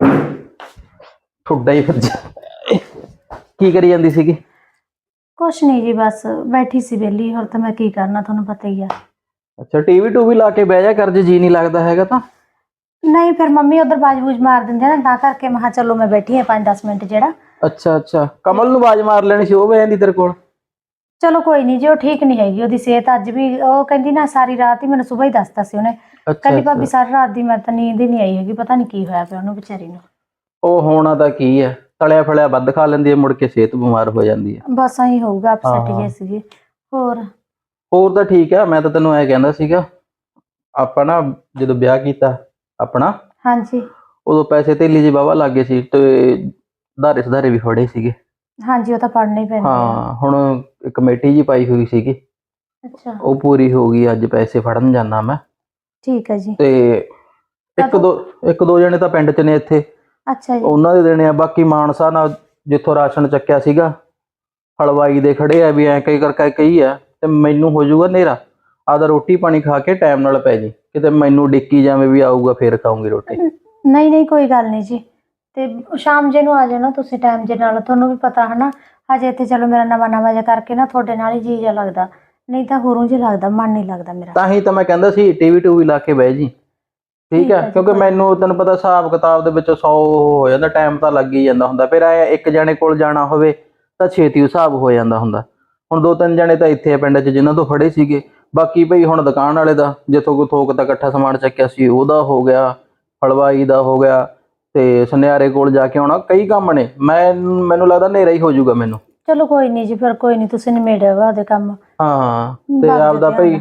ਠੁੱਡਾ ਹੀ ਫਿਰ ਜਾ- ਕੀ ਕਰੀ ਜਾਂਦੀ ਸੀਗੀ? ਕੁਛ ਨਹੀਂ ਜੀ ਬਸ ਬੈਠੀ ਸੀ ਵਿਹਲੀ ਹੋਰ ਤਾਂ ਮੈਂ ਕੀ ਕਰਨਾ ਤੁਹਾਨੂੰ ਪਤਾ ਹੀ ਆ। ਅੱਛਾ ਟੀਵੀ ਟੂਵੀ ਲਾ ਕੇ ਬਹਿ ਜਾ ਕਰ ਜੇ ਜੀ ਨਹੀਂ ਲੱਗਦਾ ਹੈਗਾ ਤਾਂ। ਨਹੀਂ ਫਿਰ ਮੰਮੀ ਉਧਰ ਬਾਜ-ਬੂਜ ਮਾਰ ਦਿੰਦੇ ਆ ਨਾ ਤਾਂ ਕਰਕੇ ਮੈਂ ਕਿਹਾ ਚਲੋ ਮੈਂ ਬੈਠੀ ਆ 5-10 ਮਿੰਟ ਜਿਹੜਾ। ਅੱਛਾ ਅੱਛਾ। ਕਮਲ ਨੂੰ ਆਵਾਜ਼ ਮਾਰ ਲੈਣੀ ਸੀ ਉਹ ਬਹਿ ਜਾਂਦੀ ਤੇਰੇ ਕੋਲ। ਚਲੋ ਕੋਈ ਨਹੀਂ ਜੀ ਉਹ ਠੀਕ ਨਹੀਂ ਹੈਗੀ ਉਹਦੀ ਸਿਹਤ ਅੱਜ ਵੀ ਉਹ ਕਹਿੰਦੀ ਨਾ ਸਾਰੀ ਰਾਤ ਹੀ ਮੈਨੂੰ ਸਵੇਰ ਹੀ ਦੱਸਤਾ ਸੀ ਉਹਨੇ। ਕਹਿੰਦੀ। ਭਾਬੀ ਸਾਰੀ ਰਾਤ ਦੀ ਮੈਂ ਤਾਂ ਨੀਂਦ ਹੀ ਨਹੀਂ ਆਈ ਹੈਗੀ ਪਤਾ ਨਹੀਂ ਕੀ ਹੋਇਆ ਪਿਆ ਉਹਨੂੰ ਵਿਚਾਰੀ ਨੂੰ। ਉਹ ਹੋਣਾ ਤਾਂ ਕੀ ਹੈ ਤਲਿਆ ਫਲਿਆ ਵੱਧ ਖਾ ਲੈਂਦੀ ਹੈ ਮੁੜ ਕੇ ਸਿਹਤ ਬਿਮਾਰ ਹੋ ਜਾਂਦੀ ਹੈ ਬਸ ਐਂ ਹੋਊਗਾ ਅਪਸੈਟ। ਜੇ ਸੀਗੇ। ਹੋਰ? ਹੋਰ ਤਾਂ ਠੀਕ ਹੈ ਮੈਂ ਤਾਂ ਤੈਨੂੰ ਐ ਕਹਿੰਦਾ ਸੀਗਾ ਆਪਾਂ ਨਾ ਜਦੋਂ ਵਿਆਹ ਕੀਤਾ ਆਪਣਾ ਹਾਂਜੀ। ਉਦੋਂ ਪੈਸੇ ਧੇਲੀ ਜੀ ਬਾਵਾ ਲੱਗੇ ਸੀ ਤੇ ਧਾਰੇ ਸੁਧਾਰੇ ਵੀ ਫੜੇ ਸੀਗੇ। ਹਾਂਜੀ ਉਹ ਤਾਂ ਪੜਨਾ ਹੀ ਪੈਂਦਾ। ਹਾਂ ਹੁਣ ਕਮੇਟੀ ਜੀ ਪਾਈ ਹੋਈ ਸੀਗੀ। ਅੱਛਾ। ਉਹ ਪੂਰੀ ਹੋ ਗਈ ਅੱਜ ਪੈਸੇ ਫੜਨ ਜਾਣਾ ਮੈਂ। ਠੀਕ ਹੈ ਜੀ। ਤੇ ਇੱਕ ਦੋ ਇੱਕ ਦੋ ਜਣੇ ਤਾਂ ਪਿੰਡ 'ਚ ਨੇ ਇੱਥੇ। ਅੱਛਾ ਜੀ। ਉਹਨਾਂ ਦੇ ਦੇਣੇ ਆ ਬਾਕੀ ਮਾਨਸਾ ਨਾਲ ਜਿੱਥੋਂ ਰਾਸ਼ਨ ਚੱਕਿਆ ਸੀਗਾ ਹਲਵਾਈ ਦੇ ਖੜੇ ਆ ਵੀ ਐ ਕਈ ਕਰਕੇ ਕਈ ਆ ਤੇ ਮੈਨੂੰ ਹੋ ਜਾਊਗਾ ਹਨੇਰਾ। ਆਦਾ ਰੋਟੀ ਪਾਣੀ ਖਾ ਕੇ ਟਾਈਮ ਨਾਲ ਪੈ ਜੀ। ਕਿਤੇ ਮੈਨੂੰ ਡਿੱਕੀ ਜਾਵੇਂ ਵੀ ਆਊਗਾ ਫੇਰ ਖਾਉਂਗੀ ਰੋਟੀ। ਨਹੀਂ ਨਹੀਂ ਕੋਈ ਗੱਲ ਨਹੀਂ ਜੀ। ਤੇ ਸ਼ਾਮ ਜੇ ਨੂੰ ਆ ਜਾਣਾ ਤੁਸੀਂ ਟਾਈਮ ਜੇ ਨਾਲ ਤੁਹਾਨੂੰ ਵੀ ਪਤਾ ਹਨਾ। ਹਜੇ ਇੱਥੇ ਚਲੋ ਮੇਰਾ ਨਵਾਂ ਨਵਾਂ ਜਿਹਾ ਕਰਕੇ ਨਾ ਤੁਹਾਡੇ ਨਾਲ ਹੀ ਜੀ ਜਿਹਾ ਲੱਗਦਾ। ਨਹੀਂ ਤਾਂ ਹੋਰੋਂ ਜਿਹਾ ਲੱਗਦਾ ਮਨ ਨਹੀਂ ਲੱਗਦਾ ਮੇਰਾ। ਤਾਂ ਹੀ ਤਾਂ ਮੈਂ ਕਹਿੰਦਾ ਸੀ ਟੀਵੀ ਟੂਵੀ ਲਾ ਕੇ ਬਹਿ ਜੀ। ਠੀਕ ਹੈ ਕਿਉਂਕਿ ਮੈਨੂੰ ਤੈਨੂੰ ਪਤਾ ਹਿਸਾਬ ਕਿਤਾਬ ਦੇ ਵਿੱਚ 100 ਹੋ ਜਾਂਦਾ ਟਾਈਮ ਤਾਂ ਲੱਗ ਹੀ ਜਾਂਦਾ ਹੁੰਦਾ। ਫਿਰ ਐ ਇੱਕ ਜਣੇ ਕੋਲ ਜਾਣਾ ਹੋਵੇ ਤਾਂ ਛੇਤੀ ਹਿਸਾਬ ਹੋ ਜਾਂਦਾ ਹੁੰਦਾ। ਹੁਣ ਦੋ ਤਿੰਨ ਜਣੇ ਤਾਂ ਇੱਥੇ ਪਿੰਡ 'ਚ ਜਿਨ੍ਹਾਂ ਤੋਂ ਫੜੇ ਸੀਗੇ। ਬਾਕੀ ਭਈ ਹੁਣ ਦੁਕਾਨ ਵਾਲੇ ਦਾ ਜਿੱਥੋਂ ਕੋ ਥੋਕ ਦਾ ਇਕੱਠਾ ਸਮਾਨ ਚੱਕਿਆ ਸੀ ਉਹਦਾ ਹੋ ਗਿਆ ਹਲਵਾਈ ਦਾ ਹੋ ਗਿਆ। ਤੇ ਸੁਨਿਆਰੇ ਕੋਲ ਜਾ ਕੇ ਆਉਣਾ। ਕਈ ਕੰਮ ਨੇ। ਮੈਂ ਮੈਨੂੰ ਲੱਗਦਾ ਹਨੇਰਾ ਹੀ ਹੋ ਜਾਊਗਾ ਮੈਨੂੰ। ਚਲੋ ਕੋਈ ਨਹੀਂ ਜੀ ਫਿਰ ਕੋਈ ਨਹੀਂ ਤੁਸੀਂ ਨਿਮੇੜਿਆ ਉਹਦੇ ਕੰਮ। ਹਾਂ ਤੇ ਆਪਦਾ ਭਈ।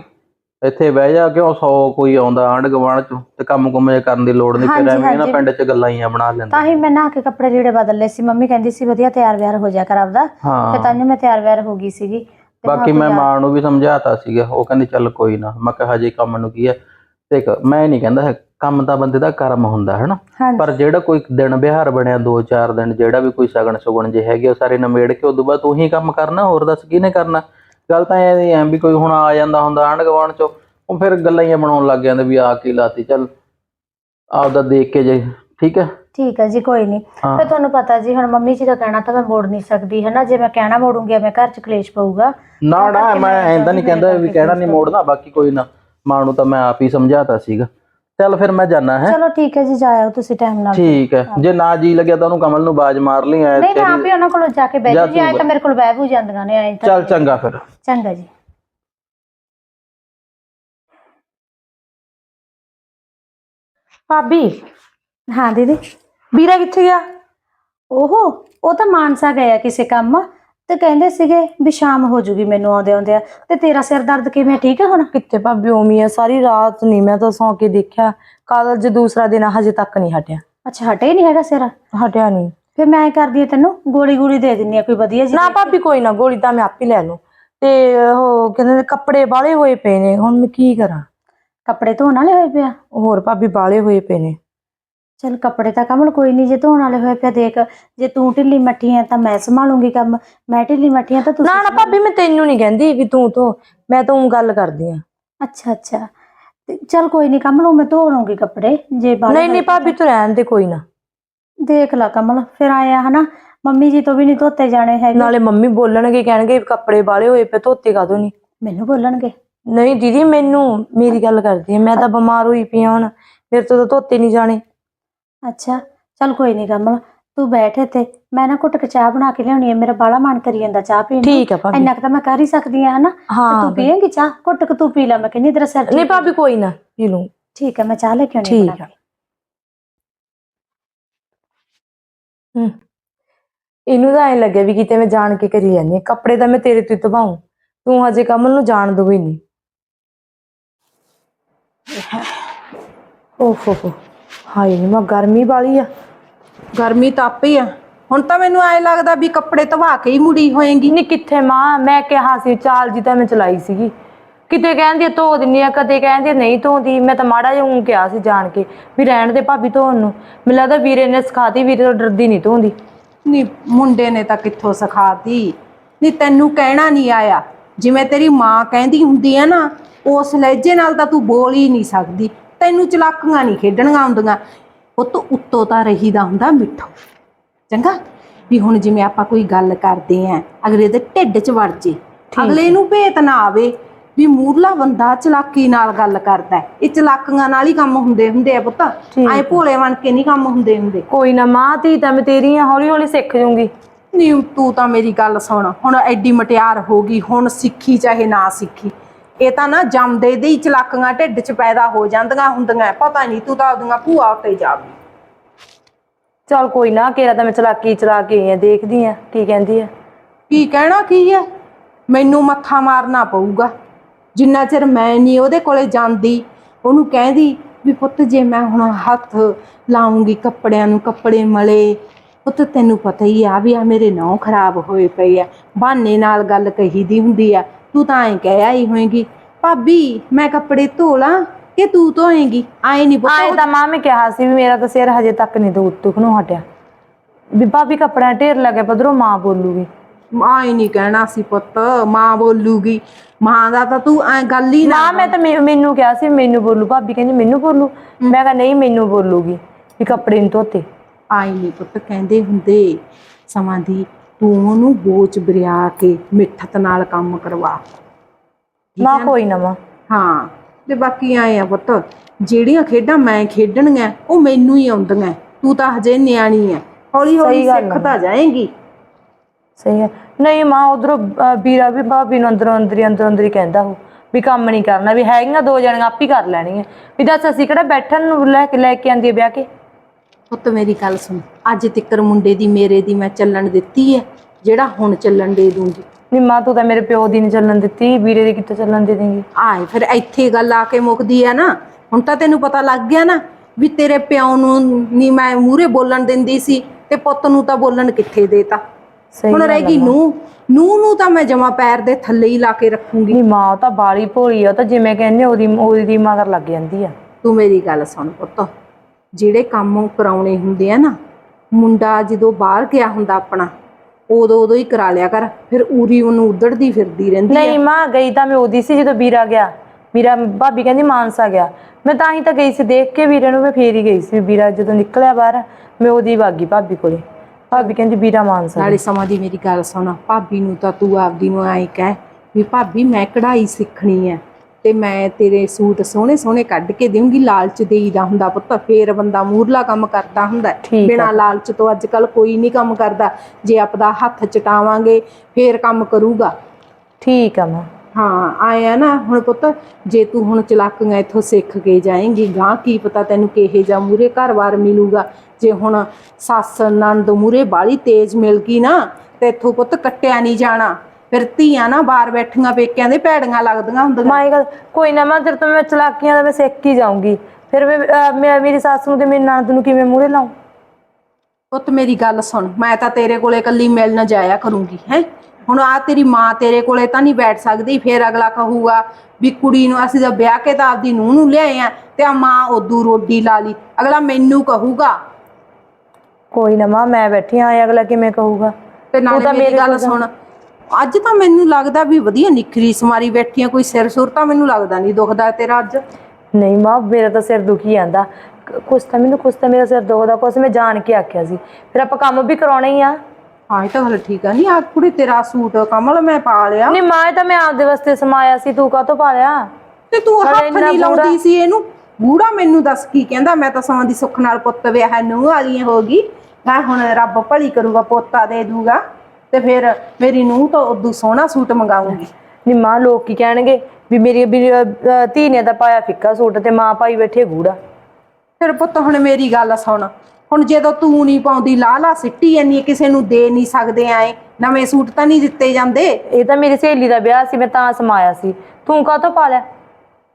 ਇੱਥੇ ਬਹਿ ਜਾ ਕਿਉਂ 100 ਕੋਈ ਆਉਂਦਾ ਆਂਢ ਗੁਆਂਢ ਚੋਂ ਤੇ ਕੰਮ ਕੁੰਮ ਜੇ ਕਰਨ ਦੀ ਲੋੜ ਨਹੀਂ ਫਿਰ ਐਵੇਂ ਨਾ। ਪਿੰਡ 'ਚ ਗੱਲਾਂ ਹੀ ਬਣਾ ਲੈਂਦੇ। ਤਾਂ ਹੀ ਮੈਂ ਨਹਾ ਕੇ ਕੱਪੜੇ ਲੀੜੇ ਬਦਲ ਲਏ ਸੀ। ਮੰਮੀ ਕਹਿੰਦੀ ਸੀ ਵਧੀਆ ਤਿਆਰ ਵਿਆਰ ਹੋ ਜਾ ਕਰ ਆਪਦਾ। ਤੇ ਤਾਂ ਮੈਂ ਤਿਆਰ ਵਿਆਰ ਹੋ ਗਈ ਸੀਗੀ। ਬਾਕੀ ਮੈਂ ਮਾਂ ਨੂੰ ਵੀ ਸਮਝਾਤਾ ਸੀਗਾ। ਉਹ ਕਹਿੰਦੀ ਚੱਲ ਕੋਈ ਨਾ ਮੈਂ ਕਿਹਾ ਹਜੇ ਕੰਮ ਨੂੰ ਕੀ ਹੈ। ਦੇਖ ਮੈਂ ਨਹੀਂ ਕਹਿੰਦਾ ਕੰਮ ਤਾਂ ਬੰਦੇ ਦਾ ਕਰਮ ਹੁੰਦਾ ਹੈ ਨਾ ਹਾਂਜੀ। ਪਰ ਜਿਹੜਾ ਕੋਈ ਦਿਨ ਵਿਹਾਰ ਬਣਿਆ ਦੋ ਚਾਰ ਦਿਨ ਜਿਹੜਾ ਵੀ ਕੋਈ ਸਗਣ ਸੁਗਣ ਜੇ ਹੈਗੇ ਉਹ ਸਾਰੇ ਨਿਮੇੜ ਕੇ ਉਦੋਂ ਬਾਅਦ ਤੂੰ ਹੀ ਕੰਮ ਕਰਨਾ ਹੋਰ ਦੱਸ ਕਿਹਨੇ ਕਰਨਾ? ਗੱਲ ਤਾਂ ਇਹ ਨਹੀਂ ਐ ਵੀ ਕੋਈ ਹੁਣ ਆ ਜਾਂਦਾ ਹੁੰਦਾ ਆਂਢ ਗੁਆਂਢ ਚੋਂ ਉਹ ਫਿਰ ਗੱਲਾਂ ਹੀ ਬਣਾਉਣ ਲੱਗ ਜਾਂਦੇ ਵੀ ਆ ਕੀ ਲਾਤੀ ਚੱਲ ਆਪਦਾ ਦੇਖ ਕੇ ਜੇ ਠੀਕ ਹੈ? ਠੀਕ ਹੈ ਜੀ ਕੋਈ ਨਹੀਂ। ਹਾਂ। ਫਿਰ ਤੁਹਾਨੂੰ ਪਤਾ ਜੀ ਹੁਣ ਮੰਮੀ ਜੀ ਦਾ ਕਹਿਣਾ ਤਾਂ ਮੈਂ ਮੋੜ ਨਹੀਂ ਸਕਦੀ ਹੈ ਨਾ ਜੇ ਮੈਂ ਕਹਿਣਾ ਮੋੜੂੰਗੀ ਮੈਂ ਘਰ ਚ ਕਲੇਸ਼ ਪਊਗਾ। ਨਾ ਨਾ ਮੈਂ ਐਂਦਾ ਨਹੀਂ ਕਹਿੰਦਾ ਵੀ ਕਹਿਣਾ ਨਹੀਂ ਮੋੜਨਾ ਬਾਕੀ ਕੋਈ ਨਾ। ਮਾਂ ਨੂੰ ਤਾਂ ਮੈਂ ਆਪ ਹੀ ਸਮਝਾਤਾ ਸੀਗਾ। ਚੱਲ ਫਿਰ ਮੈਂ ਜਾਣਾ ਹੈ। ਚਲੋ ਠੀਕ ਹੈ ਜੀ ਜਾਇਓ ਤੁਸੀਂ ਟਾਈਮ ਨਾਲ। ਠੀਕ ਹੈ। ਜੇ ਨਾ ਜੀ ਲੱਗਿਆ ਤਾਂ ਉਹਨੂੰ ਕਮਲ ਨੂੰ ਬਾਜ ਮਾਰ ਲਈ ਐ ਨਹੀਂ ਮੈਂ ਆਪ ਹੀ ਉਹਨਾਂ ਕੋਲ ਜਾ ਕੇ ਬਹਿ ਜਾ ਜੂ ਜੀ ਆਏ ਤੂੰ ਤਾਂ ਮੇਰੇ ਕੋਲ ਬਹਿ ਬੂ ਜਾਂਦੀਆਂ ਨੇ ਆਏ ਤਾਂ ਚੱਲ ਚੰਗਾ ਫਿਰ। ਚੰਗਾ ਜੀ। ਭਾਬੀ। ਹਾਂ ਦੀਦੀ। ਵੀਰਾ ਕਿੱਥੇ ਗਿਆ? ਉਹ ਉਹ ਤਾਂ ਮਾਨਸਾ ਗਿਆ ਕਿਸੇ ਕੰਮ। ਤੇ ਕਹਿੰਦੇ ਸੀਗੇ ਵੀ ਸ਼ਾਮ ਹੋ ਜੂਗੀ ਮੈਨੂੰ ਆਉਂਦੇ ਆਉਂਦੇ ਆ। ਤੇ ਤੇਰਾ ਸਿਰ ਦਰਦ ਕਿਵੇਂ ਠੀਕ ਹੈ ਹੁਣ? ਕਿੱਥੇ ਭਾਬੀ ਉਮੀ ਆ ਸਾਰੀ ਰਾਤ ਨਹੀਂ ਮੈਂ ਤਾਂ ਸੌਂ ਕੇ ਦੇਖਿਆ। ਕਾਲਜ ਦੂਸਰਾ ਦਿਨ ਹਜੇ ਤੱਕ ਨਹੀਂ ਹਟਿਆ। ਅੱਛਾ ਹਟੇ ਨਹੀਂ ਹੈਗਾ ਸਿਰ? ਹਟਿਆ ਨਹੀਂ ਫਿਰ ਮੈਂ ਕਰਦੀ ਆ ਤੈਨੂੰ ਗੋਲੀ ਗੋਲੀ ਦੇ ਦਿੰਨੀ ਆ ਕੋਈ ਵਧੀਆ ਜੀ ਨਾ ਭਾਬੀ ਕੋਈ ਨਾ ਗੋਲੀ ਤਾਂ ਮੈਂ ਆਪ ਹੀ ਲੈ ਲੂੰ। ਤੇ ਉਹ ਕਹਿੰਦੇ ਨੇ ਕੱਪੜੇ ਬਾਲੇ ਹੋਏ ਪਏ ਨੇ ਹੁਣ ਮੈਂ ਕੀ ਕਰਾਂ? ਕੱਪੜੇ ਧੋਣ ਵਾਲੇ ਹੋਏ ਪਿਆ? ਹੋਰ ਭਾਬੀ ਬਾਲੇ ਹੋਏ ਪਏ ਨੇ। ਚਲ ਕੱਪੜੇ ਤਾਂ ਕਮਲ ਕੋਈ ਨਹੀਂ ਜੇ ਧੋਣ ਵਾਲੇ ਹੋਏ ਪਿਆ ਦੇਖ ਜੇ ਤੂੰ ਢਿੱਲੀ ਮੱਠੀ ਆ ਤਾਂ ਮੈਂ ਸੰਭਾਲੂੰਗੀ ਕੰਮ। ਮੈਂ ਢਿੱਲੀ ਮੱਠੀ ਆ ਤਾਂ ਤੁਸੀਂ ਨਾ ਨਾ ਭਾਬੀ ਮੈਂ ਤੈਨੂੰ ਨਹੀਂ ਕਹਿੰਦੀ ਵੀ ਤੂੰ ਧੋ ਮੈਂ ਤਾਂ ਊਂ ਗੱਲ ਕਰਦੀ ਆ। ਅੱਛਾ ਅੱਛਾ। ਤੇ ਚਲ ਕੋਈ ਨਹੀਂ ਕਮਲ ਉਹ ਮੈਂ ਧੋ ਲੂੰਗੀ ਕੱਪੜੇ ਜੇ ਬਾਹਰ ਨਹੀਂ ਨਹੀਂ ਭਾਬੀ ਤੂੰ ਰਹਿਣ ਦੇ ਕੋਈ ਨਾ। ਦੇਖ ਲਾ ਕਮਲ ਫਿਰ ਆਇਆ ਹਨਾ ਮੰਮੀ ਜੀ ਤੋਂ ਵੀ ਨਹੀਂ ਧੋਤੇ ਜਾਣੇ ਹੈਗੇ। ਨਾਲੇ ਮੰਮੀ ਬੋਲਣਗੇ ਕਹਿਣਗੇ ਕੱਪੜੇ ਬਾਲੇ ਹੋਏ ਪਏ ਧੋਤੇ ਕਾਦੋਂ ਨਹੀਂ ਮੈਨੂੰ ਬੋਲਣਗੇ? ਨਹੀਂ ਦੀਦੀ ਮੈਨੂੰ ਮੇਰੀ ਗੱਲ ਕਰਦੀ ਆ ਮੈਂ ਤਾਂ ਬਿਮਾਰ ਹੋਈ ਪਈ ਆ ਹੁਣ ਮੇਰੇ ਤੋਂ ਤਾਂ ਧੋਤੇ ਨਹੀਂ ਜਾਣੇ। ਅੱਛਾ ਚਲ ਕੋਈ ਨਹੀਂ ਕਮਲ ਤੂੰ ਬੈਠ ਇੱਥੇ ਮੈਂ ਨਾ ਘੁੱਟ ਕੇ ਚਾਹ ਬਣਾ ਕੇ ਲਿਆਉਣੀ ਹੈ ਮੇਰਾ ਬਾਲਾ ਮਨ ਕਰੀ ਜਾਂਦਾ ਚਾਹ ਪੀਣ ਨੂੰ। ਠੀਕ ਆ ਭਾਬੀ। ਇੰਨਾ ਕੁ ਤਾਂ ਮੈਂ ਕਰ ਹੀ ਸਕਦੀ ਆ ਹਨਾ? ਤੇ ਹਾਂ ਤੂੰ ਪੀਏਂਗੀ ਚਾਹ? ਘੁੱਟ ਕੇ ਤੂੰ ਪੀ ਲੈ ਮੈਂ ਕਹਿੰਦੀ ਤੇਰਾ ਸਿਰ ਨਹੀਂ ਠੀਕ ਭਾਬੀ ਕੋਈ ਨਾ ਪੀ ਲੂੰ ਠੀਕ ਹੈ ਮੈਂ ਚਾਹ ਲੈ ਕੇ ਆਉਣੀ ਠੀਕ ਆ। ਹੂੰ। ਇਹਨੂੰ ਤਾਂ ਐ ਲੱਗਿਆ ਵੀ ਕਿਤੇ ਮੈਂ ਜਾਣ ਕੇ ਕਰੀ ਜਾਂਦੀ ਹਾਂ। ਕੱਪੜੇ ਤਾਂ ਮੈਂ ਤੇਰੇ ਤੋਂ ਹੀ ਧਵਾਉਂ ਤੂੰ ਹਜੇ ਕਮਲ ਨੂੰ ਜਾਣ ਦੋ ਹੀ ਨਹੀਂ ਓਹ ਹੋ ਹੋ। ਹਾਏ ਨੀ ਮੈਂ ਗਰਮੀ ਵਾਲੀ ਆ। ਗਰਮੀ ਤਾਂ ਆਪੇ ਹੀ ਆ। ਹੁਣ ਤਾਂ ਮੈਨੂੰ ਐ ਲੱਗਦਾ ਵੀ ਕੱਪੜੇ ਧਵਾ ਕੇ ਹੀ ਮੁੜੀ ਹੋਏਗੀ। ਨੀ ਕਿੱਥੇ ਮਾਂ? ਮੈਂ ਕਿਹਾ ਸੀ ਚਾਲ ਜੀ ਤਾਂ ਮੈਂ ਚਲਾਈ ਸੀਗੀ। ਕਿਤੇ ਕਹਿੰਦੀ ਆ ਧੋ ਦਿੰਨੀ ਆ ਕਦੇ ਕਹਿੰਦੀ ਆ ਨਹੀਂ ਧੋਂਦੀ। ਮੈਂ ਤਾਂ ਮਾੜਾ ਜਿਹਾ ਊਂ ਕਿਹਾ ਸੀ ਜਾਣ ਕੇ ਵੀ ਰਹਿਣ ਦੇ ਭਾਬੀ ਧੋਣ ਨੂੰ। ਮੈਨੂੰ ਲੱਗਦਾ ਵੀਰੇ ਨੇ ਸਿਖਾਤੀ ਵੀਰੇ ਤੋਂ ਡਰਦੀ ਨਹੀਂ ਧੋਂਦੀ। ਨੀ ਮੁੰਡੇ ਨੇ ਤਾਂ ਕਿੱਥੋਂ ਸਿਖਾਤੀ? ਨੀ ਤੈਨੂੰ ਕਹਿਣਾ ਨਹੀਂ ਆਇਆ। ਜਿਵੇਂ ਤੇਰੀ ਮਾਂ ਕਹਿੰਦੀ ਹੁੰਦੀ ਆ ਨਾ ਉਸ ਲਹਿਜੇ ਨਾਲ ਤਾਂ ਤੂੰ ਬੋਲ ਹੀ ਨਹੀਂ ਸਕਦੀ। ਤੈਨੂੰ ਚਲਾਕੀਆਂ ਨਹੀਂ ਖੇਡਣੀਆਂ ਆਉਂਦੀਆਂ ਪੁੱਤ ਉੱਤੋਂ ਤਾਂ ਰਹੀਦਾ ਹੁੰਦਾ ਮਿੱਠੋ। ਚੰਗਾ? ਵੀ ਹੁਣ ਜਿਵੇਂ ਆਪਾਂ ਕੋਈ ਗੱਲ ਕਰਦੇ ਆਂ ਅਗਲੇ ਦੇ ਢਿੱਡ 'ਚ ਵੜ ਜੇ ਅਗਲੇ ਨੂੰ ਭੇਤ ਨਾ ਆਵੇ ਵੀ ਮੂਰਲਾ ਬੰਦਾ ਚਲਾਕੀ ਨਾਲ ਗੱਲ ਕਰਦਾ। ਇਹ ਚਲਾਕੀਆਂ ਨਾਲ ਹੀ ਕੰਮ ਹੁੰਦੇ ਹੁੰਦੇ ਆ ਪੁੱਤ। ਐ ਭੋਲੇ ਬਣ ਕੇ ਨਹੀਂ ਕੰਮ ਹੁੰਦੇ ਹੁੰਦੇ। ਕੋਈ ਨਾ ਮਾਂ ਧੀ ਤਾਂ ਮੈਂ ਤੇਰੀ ਆ ਹੌਲੀ ਹੌਲੀ ਸਿੱਖ ਜੂੰਗੀ। ਨਹੀਂ ਤੂੰ ਤਾਂ ਮੇਰੀ ਗੱਲ ਸੁਣ। ਹੁਣ ਐਡੀ ਮਟਿਆਰ ਹੋ ਗਈ ਹੁਣ ਸਿੱਖੀ ਚਾਹੇ ਨਾ ਸਿੱਖੀ। ਇਹ ਤਾਂ ਨਾ ਜੰਮਦੇ ਦੇ ਹੀ ਚਲਾਕੀਆਂ ਢਿੱਡ 'ਚ ਪੈਦਾ ਹੋ ਜਾਂਦੀਆਂ ਹੁੰਦੀਆਂ ਪਤਾ ਨਹੀਂ ਤੂੰ ਤਾਂ ਉਹਦੀਆਂ ਭੂਆ ਉੱਤੇ ਜਾਵੀ ਚਲ ਕੋਈ ਨਾ ਕੇਰਾ ਤਾਂ ਮੈਂ ਚਲਾਕੀ ਚਲਾ ਕੇ ਆਈ ਆ ਦੇਖਦੀ ਆ ਕੀ ਕਹਿੰਦੀ ਆ। ਕੀ ਕਹਿਣਾ ਕੀ ਹੈ ਮੈਨੂੰ ਮੱਥਾ ਮਾਰਨਾ ਪਊਗਾ। ਜਿੰਨਾ ਚਿਰ ਮੈਂ ਨਹੀਂ ਉਹਦੇ ਕੋਲੇ ਜਾਂਦੀ ਉਹਨੂੰ ਕਹਿੰਦੀ ਵੀ ਪੁੱਤ ਜੇ ਮੈਂ ਹੁਣ ਹੱਥ ਲਾਉਂਗੀ ਕੱਪੜਿਆਂ ਨੂੰ ਕੱਪੜੇ ਮਲੇ ਪੁੱਤ ਤੈਨੂੰ ਪਤਾ ਹੀ ਆ ਵੀ ਆ ਮੇਰੇ ਨਹੁੰ ਖਰਾਬ ਹੋਏ ਪਏ ਆ। ਬਹਾਨੇ ਨਾਲ ਗੱਲ ਕਹੀਦੀ ਹੁੰਦੀ ਆ ਤੂੰ ਤਾਂ ਐਂ ਕਹਿ ਆਈ ਹੋਏਗੀ ਭਾਬੀ ਮੈਂ ਕੱਪੜੇ ਧੋ ਲਾਂ ਕਿ ਤੂੰ ਧੋਏਂਗੀ? ਆਏ ਨਹੀਂ ਆਏ ਪੁੱਤ ਤਾਂ ਮਾਂ ਮੈਂ ਕਿਹਾ ਸੀ ਵੀ ਮੇਰਾ ਤਾਂ ਸਿਰ ਹਜੇ ਤੱਕ ਨਹੀਂ ਦੁੱਖ ਦੁੱਖ ਨੂੰ ਹਟਿਆ। ਵੀ ਭਾਬੀ ਕੱਪੜਿਆਂ ਢੇਰ ਲੱਗੇ ਪਧਰੋਂ ਮਾਂ ਬੋਲੂਗੀ। ਆਏ ਨਹੀਂ ਕਹਿਣਾ ਸੀ ਪੁੱਤ ਮਾਂ ਬੋਲੂਗੀ। ਮਾਂ ਦਾ ਤਾਂ ਤੂੰ ਐ ਗੱਲ ਹੀ ਨਾ ਨਾ ਮੈਂ ਤਾਂ ਮੈ- ਮੈਨੂੰ ਕਿਹਾ ਸੀ ਮੈਨੂੰ ਬੋਲੂ। ਭਾਬੀ ਕਹਿੰਦੀ ਮੈਨੂੰ ਬੋਲੂ? ਮੈਂ ਕਿਹਾ ਨਹੀਂ ਮੈਨੂੰ ਬੋਲੂਗੀ ਵੀ ਕੱਪੜੇ ਨਹੀਂ ਧੋਤੇ। ਆਈ ਨਹੀਂ ਪੁੱਤ ਕਹਿੰਦੇ ਹੁੰਦੇ ਸਮਾਂ ਦੀ ਤੂੰ ਉਹਨੂੰ ਬੋਚ ਬਰਿਆ ਕੇ ਮਿੱਠਤ ਨਾਲ ਕੰਮ ਕਰਵਾ। ਮਾਂ ਕੋਈ ਨਾ ਮਾਂ। ਹਾਂ ਤੇ ਬਾਕੀ ਆਏ ਆ ਪੁੱਤ ਜਿਹੜੀਆਂ ਖੇਡਾਂ ਮੈਂ ਖੇਡਣੀਆਂ ਉਹ ਮੈਨੂੰ ਹੀ ਆਉਂਦੀਆਂ। ਤੂੰ ਤਾਂ ਹਜੇ ਨਿਆਣੀ ਐ ਹੌਲੀ ਹੌਲੀ ਸਹੀ ਗੱਲ ਆ। ਸਿੱਖ ਤਾਂ ਜਾਏਂਗੀ। ਸਹੀ ਹੈ ਨਹੀਂ ਮਾਂ ਉਧਰੋਂ ਵੀਰਾ ਵੀ ਭਾਬੀ ਨੂੰ ਅੰਦਰੋਂ ਅੰਦਰੀ ਅੰਦਰੋਂ ਅੰਦਰੀ ਕਹਿੰਦਾ ਉਹ ਵੀ ਕੰਮ ਨਹੀਂ ਕਰਨਾ ਵੀ ਹੈਗੀਆਂ ਦੋ ਜਣੀਆਂ ਆਪ ਹੀ ਕਰ ਲੈਣੀਆਂ। ਵੀ ਦੱਸ ਅਸੀਂ ਕਿਹੜਾ ਬੈਠਣ ਨੂੰ ਲੈ ਕੇ ਲੈ ਕੇ ਆਂਦੀ ਵਿਆਹ ਕੇ? ਪੁੱਤ ਮੇਰੀ ਗੱਲ ਸੁਣ। ਅੱਜ ਤਿੱਕਰ ਮੁੰਡੇ ਦੀ ਮੇਰੇ ਦੀ ਮੈਂ ਚੱਲਣ ਦਿੱਤੀ ਐ ਜਿਹੜਾ ਹੁਣ ਚੱਲਣ ਦੇ ਦੂੰਗੀ। ਨਹੀਂ ਮਾਂ ਤੂੰ ਤਾਂ ਮੇਰੇ ਪਿਓ ਦੀ ਨਹੀਂ ਚੱਲਣ ਦਿੱਤੀ ਵੀਰੇ ਦੀ ਕਿੱਥੇ ਚੱਲਣ ਦੇ ਦੇਂਗੀ ਆਏ ਫਿਰ ਇੱਥੇ ਗੱਲ ਆ ਕੇ ਮੁੱਕਦੀ ਆ ਨਾ। ਹੁਣ ਤਾਂ ਤੈਨੂੰ ਪਤਾ ਲੱਗ ਗਿਆ ਨਾ ਵੀ ਤੇਰੇ ਪਿਓ ਨੂੰ ਨਹੀਂ ਮੈਂ ਮੂਹਰੇ ਬੋਲਣ ਦਿੰਦੀ ਸੀ ਤੇ ਪੁੱਤ ਨੂੰ ਤਾਂ ਬੋਲਣ ਕਿੱਥੇ ਦੇਤਾ। ਸਹੀ ਹੁਣ ਰਹੇਗੀ ਮਾਂ। ਨੂੰ ਨੂੰ ਨੂੰ ਤਾਂ ਮੈਂ ਜਮਾ ਪੈਰ ਦੇ ਥੱਲੇ ਹੀ ਲਾ ਕੇ ਰੱਖੂੰਗੀ। ਨਹੀਂ ਮਾਂ ਉਹ ਤਾਂ ਬਾਲੀ ਭੋਲੀ ਆ ਉਹ ਤਾਂ ਜਿਵੇਂ ਕਹਿੰਦੇ ਉਹਦੀ ਉਹਦੀ ਮਗਰ ਲੱਗ ਜਾਂਦੀ ਆ। ਤੂੰ ਮੇਰੀ ਗੱਲ ਸੁਣ ਪੁੱਤ। ਜਿਹੜੇ ਕੰਮ ਕਰਾਉਣੇ ਹੁੰਦੇ ਆ ਨਾ ਮੁੰਡਾ ਜਦੋਂ ਬਾਹਰ ਗਿਆ ਹੁੰਦਾ ਆਪਣਾ ਉਦੋਂ ਉਦੋਂ ਹੀ ਕਰਾ ਲਿਆ ਕਰ ਫਿਰ ਉਰੀ ਉਹਨੂੰ ਉਧੜਦੀ ਫਿਰਦੀ ਰਹਿੰਦੀ ਆ। ਨਹੀਂ ਮਾਂ ਗਈ ਤਾਂ ਮੈਂ ਉਹਦੀ ਸੀ ਜਦੋਂ ਵੀਰਾ ਗਿਆ। ਵੀਰਾ ਭਾਬੀ ਕਹਿੰਦੀ ਮਾਨਸਾ ਗਿਆ। ਮੈਂ ਤਾਂ ਹੀ ਤਾਂ ਗਈ ਸੀ ਦੇਖ ਕੇ ਵੀਰੇ ਨੂੰ ਮੈਂ ਫੇਰ ਹੀ ਗਈ ਸੀ ਵੀਰਾ ਜਦੋਂ ਨਿਕਲਿਆ ਬਾਹਰ ਮੈਂ ਉਹਦੀ ਵਾਗੀ ਭਾਬੀ ਕੋਲੇ। ਭਾਬੀ ਕਹਿੰਦੀ ਵੀਰਾ ਮਾਨਸਾ ਨਾਲੇ ਸਮਾਂ ਦੀ ਮੇਰੀ ਗੱਲ ਸੁਣ ਭਾਬੀ ਨੂੰ ਤਾਂ ਤੂੰ ਆਪਦੀ ਨੂੰ ਐਂ ਕਹਿ ਵੀ ਭਾਬੀ ਮੈਂ ਕਢਾਈ ਸਿੱਖਣੀ ਹੈ ਤੇ ਮੈਂ ਤੇਰੇ ਸੂਟ ਸੋਹਣੇ ਸੋਹਣੇ ਕੱਢ ਕੇ ਦੇਵਾਂਗੀ ਲਾਲਚ ਦੇਈਦਾ ਹੁੰਦਾ ਪੁੱਤ। ਫੇਰ ਬੰਦਾ ਮੂਰਲਾ ਕੰਮ ਕਰਦਾ ਹੁੰਦਾ। ਬਿਨਾਂ ਲਾਲਚ ਤੋਂ ਅੱਜ ਕੱਲ ਕੋਈ ਨਹੀਂ ਕੰਮ ਕਰਦਾ। ਜੇ ਆਪਦਾ ਹੱਥ ਚਟਾਵਾਂਗੇ ਫੇਰ ਕੰਮ ਕਰੂਗਾ। ਠੀਕ ਆ ਮਾਂ। ਹਾਂ ਆਇਆ ਨਾ ਹੁਣ ਪੁੱਤ ਜੇ ਤੂੰ ਹੁਣ ਚਲਾਕੀਆਂ ਇੱਥੋਂ ਸਿੱਖ ਕੇ ਜਾਏਂਗੀ ਗਾਂ ਕੀ ਪਤਾ ਤੈਨੂੰ ਕਿਹੇ ਜਾਂ ਮੂਰੇ ਘਰ-ਬਾਰ ਮਿਲੂਗਾ। ਜੇ ਹੁਣ ਸੱਸ ਨੰਦ ਮੂਰੇ ਬਾਲੀ ਤੇਜ਼ ਮਿਲ ਗਈ ਨਾ ਤੇ ਇੱਥੋਂ ਪੁੱਤ ਕੱਟਿਆ ਨਹੀਂ ਜਾਣਾ। ਫਿਰ ਧੀਆਂ ਨਾ ਬਾਹਰ ਬੈਠੀਆਂ ਪੇਕਿਆਂ ਦੇ ਭੈੜੀਆਂ ਲੱਗਦੀਆਂ ਹੁੰਦੀਆਂ। ਮਾਂ ਇਹ ਗੱਲ ਕੋਈ ਨਾ ਮੈਂ ਤੇਰੇ ਤੋਂ ਮੈਂ ਚਲਾਕੀਆਂ ਦਾ ਮੈਂ ਸਿੱਖ ਹੀ ਜਾਊਂਗੀ। ਫਿਰ ਮੈਂ ਅਹ, ਮੈਂ ਮੇਰੀ ਸੱਸ ਨੂੰ ਤੇ ਮੇਰੀ ਨਣਦ ਨੂੰ ਕਿਵੇਂ ਮੂਹਰੇ ਲਾਉਂ ਪੁੱਤ ਮੇਰੀ ਗੱਲ ਸੁਣ ਮੈਂ ਤਾਂ ਤੇਰੇ ਕੋਲੇ ਕੱਲੀ ਮਿਲਣ ਜਾਇਆ ਕਰੂੰਗੀ ਹੈ? ਹੁਣ ਆ ਤੇਰੀ ਮਾਂ ਤੇਰੇ ਕੋਲੇ ਤਾਂ ਨਹੀਂ ਬੈਠ ਸਕਦੀ ਫੇਰ ਅਗਲਾ ਕਹੂਗਾ ਵੀ ਕੁੜੀ ਨੂੰ ਅਸੀਂ ਤਾਂ ਵਿਆਹ ਕੇ ਤਾਂ ਆਪਦੀ ਨੂੰਹ ਨੂੰ ਲਿਆਏ ਆ ਤੇ ਆ ਮਾਂ ਉਦੋਂ ਰੋਡੀ ਲਾ ਲਈ। ਅਗਲਾ ਮੈਨੂੰ ਕਹੂਗਾ। ਕੋਈ ਨਾ ਮਾਂ ਮੈਂ ਬੈਠੀ ਹਾਂ ਅਗਲਾ ਕਿਵੇਂ ਕਹੂਗਾ? ਤੇ ਤੂੰ ਨਾਲੇ ਤਾਂ ਮੇਰੀ ਮੇਰੇ ਗੱਲ ਸੁਣ ਅੱਜ ਤਾਂ ਮੈਨੂੰ ਲੱਗਦਾ ਵੀ ਵਧੀਆ ਨਿਖਰੀ ਸਮਾਰੀ ਬੈਠੀਆਂ ਕੋਈ ਸਿਰ ਸੁਰ ਤਾਂ ਮੈਨੂੰ ਲੱਗਦਾ ਨਹੀਂ ਦੁਖਦਾ ਤੇਰਾ ਅੱਜ? ਨਹੀਂ ਮਾਂ ਮੇਰਾ ਤਾਂ ਸਿਰ ਦੁਖੀ ਜਾਂਦਾ। ਕ- ਕੁਛ ਤਾਂ ਮੈਨੂੰ ਕੁਛ ਤਾਂ ਮੇਰਾ ਸਿਰ ਦੁਖਦਾ ਕੁਛ ਮੈਂ ਜਾਣ ਕੇ ਆਖਿਆ ਸੀ। ਫਿਰ ਆਪਾਂ ਕੰਮ ਵੀ ਕਰਾਉਣਾ ਹੀ ਆ। ਹਾਂ ਇਹ ਤਾਂ ਗੱਲ ਠੀਕ ਆ। ਨਹੀਂ ਆ ਕੁੜੀ ਤੇਰਾ ਸੂਟ ਕਮਲ ਮੈਂ ਪਾ ਲਿਆ। ਨਹੀਂ ਮਾਂ ਇਹ ਤਾਂ ਮੈਂ ਆਪਦੇ ਵਾਸਤੇ ਸਮਾਇਆ ਸੀ ਤੂੰ ਕਾਹਤੋਂ ਪਾ ਲਿਆ? ਤੇ ਤੂੰ ਪਰ ਹੱਥ ਇੰਨਾ ਨਹੀਂ ਲਾਉਂਦੀ ਸੀ ਇਹਨੂੰ। ਗੂੜਾ ਮੈਨੂੰ ਦੱਸ ਕੀ ਕਹਿੰਦਾ ਮੈਂ ਤਾਂ ਸਮਾਂ ਦੀ ਸੁੱਖ ਨਾਲ ਪੁੱਤ ਵਿਆਹ ਨੂੰ ਵਾਲੀਆਂ ਹੋਗੀ ਮੈਂ ਹੁਣ ਰੱਬ ਭਲੀ ਕਰੂਗਾ ਪੋਤਾ ਦੇ ਦੂਗਾ। ਤੇ ਫਿਰ ਮੇਰੀ ਨੂੰਹ ਤਾਂ ਉਦੋਂ ਸੋਹਣਾ ਸੂਟ ਮੰਗਾਉਂਗੀ ਨਹੀਂ ਮਾਂ ਲੋਕ ਕੀ ਕਹਿਣਗੇ? ਵੀ ਮੇਰੀ ਵੀ, ਅਹ, ਅਹ, ਧੀ ਨੇ ਤਾਂ ਪਾਇਆ ਫਿੱਕਾ ਸੂਟ ਤੇ ਮਾਂ ਪਾਈ ਬੈਠੀ ਗੂੜਾ। ਫਿਰ ਪੁੱਤ ਹੁਣ ਮੇਰੀ ਗੱਲ ਸੁਣ। ਹੁਣ ਜਦੋਂ ਤੂੰ ਨਹੀਂ ਪਾਉਂਦੀ ਲਾਹ ਲਾ ਸਿੱਟੀ ਜਾਨੀ ਕਿਸੇ ਨੂੰ ਦੇ ਨਹੀਂ ਸਕਦੇ ਐ। ਨਵੇਂ ਸੂਟ ਤਾਂ ਨਹੀਂ ਦਿੱਤੇ ਜਾਂਦੇ। ਇਹ ਤਾਂ ਮੇਰੀ ਸਹੇਲੀ ਦਾ ਵਿਆਹ ਸੀ ਮੈਂ ਤਾਂ ਸਮਾਇਆ ਸੀ। ਤੂੰ ਕਾਹਤੋਂ ਪਾ ਲਿਆ?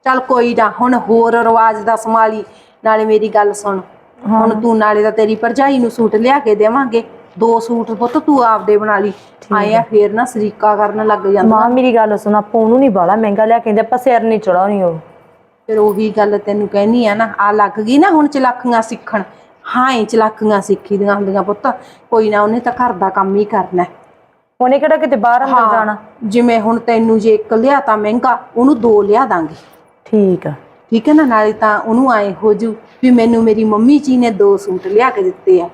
ਚੱਲ ਕੋਈ ਨਾ ਹੁਣ ਹੋਰ ਰਿਵਾਜ ਦਾ ਸੰਭਾਲੀ। ਨਾਲੇ ਮੇਰੀ ਗੱਲ ਸੁਣ। ਹੁਣ ਤੂੰ ਨਾਲੇ ਤਾਂ ਤੇਰੀ ਭਰਜਾਈ ਨੂੰ ਸੂਟ ਲਿਆ ਕੇ ਦੇਵਾਂਗੇ। ਦੋ ਸੂਟ ਪੁੱਤ ਤੂੰ ਆਪਦੇ ਬਣਾ ਲਈ। ਆਏ ਆ ਫੇਰ ਨਾ ਸਰੀਕਾ ਕਰਨ ਲੱਗ ਜਾਂਦਾ। ਮਾਂ ਮੇਰੀ ਗੱਲ ਸੁਣ ਆਪਾਂ ਉਹਨੂੰ ਨਹੀਂ ਬਾਲਾ ਮਹਿੰਗਾ ਲਿਆ ਕੇ ਦਿੰਦੇ ਆਪਾਂ ਸਿਰ ਨਹੀਂ ਚੜਾਉਣੀ ਉਹ। ਫਿਰ ਉਹੀ ਗੱਲ ਤੈਨੂੰ ਕਹਿਨੀ ਆ ਨਾ ਆ ਲੱਗ ਗਈ ਨਾ ਹੁਣ ਚਲਾਕੀਆਂ ਸਿੱਖਣ। ਹਾਂ ਹੀ ਚਲਾਕੀਆਂ ਸਿੱਖੀ ਦੀਆਂ ਹੁੰਦੀਆਂ ਪੁੱਤ। ਕੋਈ ਨਾ ਉਹਨੇ ਤਾਂ ਘਰ ਦਾ ਕੰਮ ਹੀ ਕਰਨਾ। ਹੈ। ਉਹਨੇ ਕਿਹੜਾ ਕਿਤੇ ਬਾਹਰ ਅੰਦਰ ਜਾਣਾ? ਜਿਵੇਂ ਹੁਣ ਤੈਨੂੰ ਜੇ ਇੱਕ ਲਿਆ ਤਾਂ ਮਹਿੰਗਾ ਉਹਨੂੰ ਦੋ ਲਿਆ ਦਾਂਗੇ। ਠੀਕ ਆ। ਠੀਕ ਹੈ ਨਾ? ਨਾਲੇ ਤਾਂ ਉਹਨੂੰ ਆਏ ਹੋ ਜੂ ਵੀ ਮੈਨੂੰ ਮੇਰੀ ਮੰਮੀ ਜੀ ਨੇ ਦੋ ਸੂਟ ਲਿਆ ਕੇ ਦਿੱਤੇ ਆ।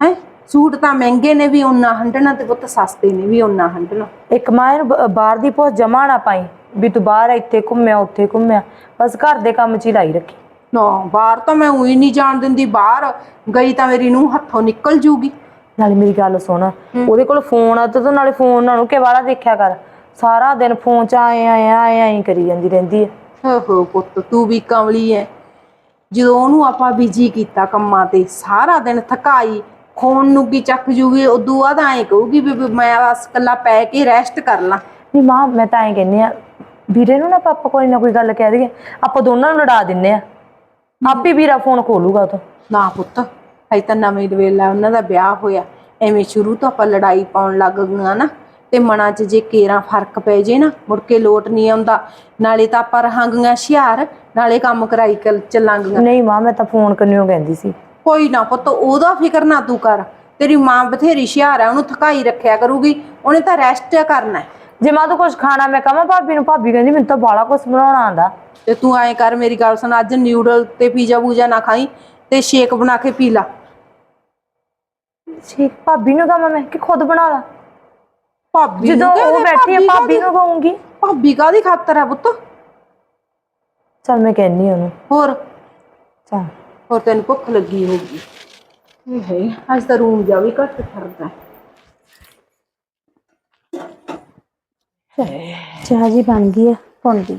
ਹੈ? ਸੂਟ ਤਾਂ ਮਹਿੰਗੇ ਨੇ ਵੀ ਉਹਨਾਂ ਹੰਡਣਾ ਤੇ ਪੁੱਤ ਸਸਤੇ ਨੇ ਵੀ ਉਹਨਾਂ ਹੰਡਣਾ ਇੱਕ ਮਾਂ ਇਹਨੂੰ ਬ- ਬਾਹਰ ਦੀ ਪੋਸ ਜਮਾ ਨਾ ਪਾਈ ਵੀ ਤੂੰ ਬਾਹਰ ਇੱਥੇ ਘੁੰਮਿਆ ਉੱਥੇ ਘੁੰਮਿਆ ਬਸ ਘਰ ਦੇ ਕੰਮ 'ਚ ਹੀ ਲਾਈ ਰੱਖੀ। ਨਾ ਬਾਹਰ ਤਾਂ ਮੈਂ ਉਹੀ ਨਹੀਂ ਜਾਣ ਦਿੰਦੀ ਬਾਹਰ ਗਈ ਤਾਂ ਮੇਰੀ ਨੂੰ ਹੱਥੋਂ ਨਿਕਲ ਜੂਗੀ। ਨਾਲੇ ਮੇਰੀ ਗੱਲ ਸੁਣ ਉਹਦੇ ਕੋਲ ਫੋਨ ਆ ਤੇ ਤੂੰ ਨਾਲੇ ਫੋਨ ਨਾਲ ਨੂੰ ਵਾਲਾ ਦੇਖਿਆ ਕਰ। ਸਾਰਾ ਦਿਨ ਫੋਨ 'ਚ ਆਏ ਆਏ ਆਏ ਆਏ ਕਰੀ ਜਾਂਦੀ ਰਹਿੰਦੀ ਹੈ ਹੋ ਪੁੱਤ ਤੂੰ ਵੀ ਕਮਲੀ ਐ। ਜਦੋਂ ਉਹਨੂੰ ਆਪਾਂ ਬਿਜ਼ੀ ਕੀਤਾ ਕੰਮਾਂ ਤੇ ਸਾਰਾ ਦਿਨ ਥਕਾਈ ਖੋਣ ਨੂੰ ਕੀ ਚੱਕ ਜੂਗੀ ਉਦੋਂ ਬਾਅਦ ਐਂ ਕਹੂਗੀ ਵੀ ਵੀ ਮੈਂ ਬਸ ਕੱਲਾ ਪੈ ਕੇ ਰੈਸਟ ਕਰ ਲਾਂ। ਨਹੀਂ ਮਾਂ ਮੈਂ ਤਾਂ ਐਂ ਕਹਿੰਨੀ ਆ ਵੀਰੇ ਨੂੰ ਨਾ ਪਾਪਾ ਕੋਈ ਨਾ ਕੋਈ ਗੱਲ ਕਹਿ ਦਈਏ ਆਪਾਂ ਦੋਨਾਂ ਨੂੰ ਲੜਾ ਦਿੰਨੇ ਆ ਆਪੇ ਵੀਰਾ ਫੋਨ ਖੋਲੂਗਾ ਉਹ ਤੋਂ। ਨਾ ਪੁੱਤ ਹਜੇ ਤਾਂ ਨਵੇਂ ਵੇਲਾ ਉਹਨਾਂ ਦਾ ਵਿਆਹ ਹੋਇਆ। ਐਵੇਂ ਸ਼ੁਰੂ ਤੋਂ ਆਪਾਂ ਲੜਾਈ ਪਾਉਣ ਲੱਗ ਗਈਆਂ ਨਾ ਤੇ ਮਨਾਂ 'ਚ ਜੇ ਕੇਰਾਂ ਫ਼ਰਕ ਪੈ ਜੇ ਨਾ ਮੁੜ ਕੇ ਲੋਟ ਨਹੀਂ ਆਉਂਦਾ। ਨਾਲੇ ਤਾਂ ਆਪਾਂ ਰਹਾਂਗੀਆਂ ਹੁਸ਼ਿਆਰ ਨਾਲੇ ਕੰਮ ਕਰਾਈ ਕਰ ਚੱਲਾਂਗੀਆਂ। ਨਹੀਂ ਮਾਂ ਮੈਂ ਤਾਂ ਫੋਨ ਕਰਨਿਓ ਕਹਿੰਦੀ ਸੀ? ਕੋਈ ਨਾ ਪੁੱਤ ਉਹਦਾ ਫਿਕਰ ਨਾ ਤੂੰ ਕਰ। ਤੇਰੀ ਮਾਂ ਬਥੇਰੀ ਹੁਸ਼ਿਆਰ ਹੈ ਉਹਨੂੰ ਥਕਾਈ ਰੱਖਿਆ ਕਰੂਗੀ ਉਹਨੇ ਤਾਂ ਰੈਸਟ ਕਰਨਾ ਹੈ। ਜੇ ਮਾਂ ਤੂੰ ਕੁਝ ਖਾਣਾ ਮੈਂ ਕਹਾਂ ਭਾਬੀ ਨੂੰ ਭਾਬੀ ਕਹਿੰਦੀ ਮੈਨੂੰ ਤਾਂ ਬਾਲਾ ਕੁਝ ਬਣਾਉਣਾ ਆਂਦਾ ਤੇ ਤੂੰ ਐਂ ਕਰ ਮੇਰੀ ਗੱਲ ਸੁਣ ਅੱਜ ਨਿਊਡਲ ਤੇ ਪੀਜ਼ਾ ਬੂਜਾ ਨਾ ਖਾਈ ਤੇ ਸ਼ੇਕ ਬਣਾ ਕੇ ਪੀ ਲਾ। ਠੀਕ ਭਾਬੀ ਨੂੰ ਕਹਾਂ ਮੈਂ ਕਿ ਖੁਦ ਬਣਾ ਲਾ। ਭਾਬੀ ਜਦੋਂ ਉਹ ਬੈਠੀ ਹੈ ਭਾਬੀ ਨੂੰ ਕਹੂੰਗੀ। ਭਾਬੀ ਕਾਦੀ ਖਾਤਰ ਹੈ ਪੁੱਤ? ਚਲ ਮੈਂ ਕਹਿੰਨੀ ਉਹਨੂੰ। ਹੋਰ? ਚਲ। ਹੋਰ ਤੈਨੂੰ ਭੁੱਖ ਲੱਗੀ ਹੋਊਗੀ ਇਹ ਹੈ ਅੱਜ ਤਾਂ ਰੂਮ ਜਾ ਵੀ ਘੱਟ ਠਰਦਾ ਚਾਹ ਜੀ ਬਣ ਗਈ ਆ ਪੁੰਦੀ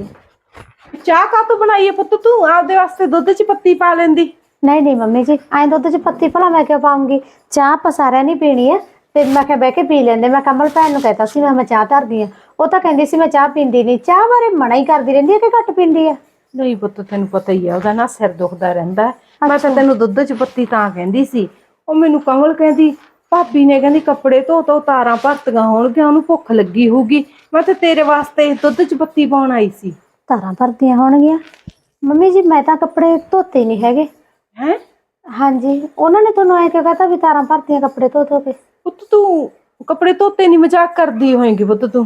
ਚਾਹ ਕਾ ਤੂੰ ਬਣਾਈ ਹੈ ਪੁੱਤ ਤੂੰ ਆਪਦੇ ਵਾਸਤੇ ਦੁੱਧ 'ਚ ਪੱਤੀ ਪਾ ਲੈਂਦੀ ਨਹੀਂ ਨਹੀਂ ਮੰਮੀ ਜੀ ਐਂ ਦੁੱਧ 'ਚ ਪੱਤੀ ਭਲਾ ਮੈਂ ਕਿਉਂ ਪਾਉਂਗੀ ਚਾਹ ਆਪਾਂ ਸਾਰਿਆਂ ਨੇ ਪੀਣੀ ਆ ਤੇ ਮੈਂ ਕਿਹਾ ਬਹਿ ਕੇ ਪੀ ਲੈਂਦੇ ਮੈਂ ਕਮਲ ਭੈਣ ਨੂੰ ਕਹਿਤਾ ਸੀ ਮੈਂ ਮੈਂ ਚਾਹ ਧਰਦੀ ਆ। ਉਹ ਤਾਂ ਕਹਿੰਦੀ ਸੀ ਮੈਂ ਚਾਹ ਪੀਂਦੀ ਨਹੀਂ ਚਾਹ ਬਾਰੇ ਮਨਾ ਹੀ ਕਰਦੀ ਰਹਿੰਦੀ ਆ ਕਿ ਘੱਟ ਪੀਂਦੀ ਆ ਨਹੀਂ ਪੁੱਤ ਤੈਨੂੰ ਪਤਾ ਹੀ ਆ ਉਹਦਾ ਨਾ ਸਿਰ ਦੁਖਦਾ ਰਹਿੰਦਾ ਹੈ। ਮੈਂ ਤਾਂ ਤੈਨੂੰ ਦੁੱਧ 'ਚ ਪੱਤੀ ਤਾਂ ਕਹਿੰਦੀ ਸੀ। ਉਹ ਮੈਨੂੰ ਕਮਲ ਕਹਿੰਦੀ ਭਾਬੀ ਨੇ ਕਹਿੰਦੀ ਕੱਪੜੇ ਧੋ ਧੋ ਤਾਰਾਂ ਭਰਤੀਆਂ ਹੋਣਗੀਆਂ ਉਹਨੂੰ ਭੁੱਖ ਲੱਗੀ ਹੋਊਗੀ। ਮੈਂ ਤਾਂ ਤੇਰੇ ਵਾਸਤੇ ਦੁੱਧ 'ਚ ਪੱਤੀ ਪਾਉਣ ਆਈ ਸੀ। ਧਾਰਾਂ ਭਰਦੀਆਂ ਹੋਣਗੀਆਂ? ਮੰਮੀ ਜੀ ਮੈਂ ਤਾਂ ਕੱਪੜੇ ਧੋਤੇ ਨਹੀਂ ਹੈਗੇ। ਹੈ? ਹਾਂਜੀ ਉਹਨਾਂ ਨੇ ਤੁਹਾਨੂੰ ਐਂ ਕਿਉਂ ਕਹਤਾ ਵੀ ਤਾਰਾਂ ਭਰਤੀਆਂ ਕੱਪੜੇ ਧੋ ਧੋ ਕੇ। ਪੁੱਤ ਤੂੰ ਕੱਪੜੇ ਧੋਤੇ ਨਹੀਂ ਮਜ਼ਾਕ ਕਰਦੀ ਹੋਏਂਗੀ ਪੁੱਤ ਤੂੰ।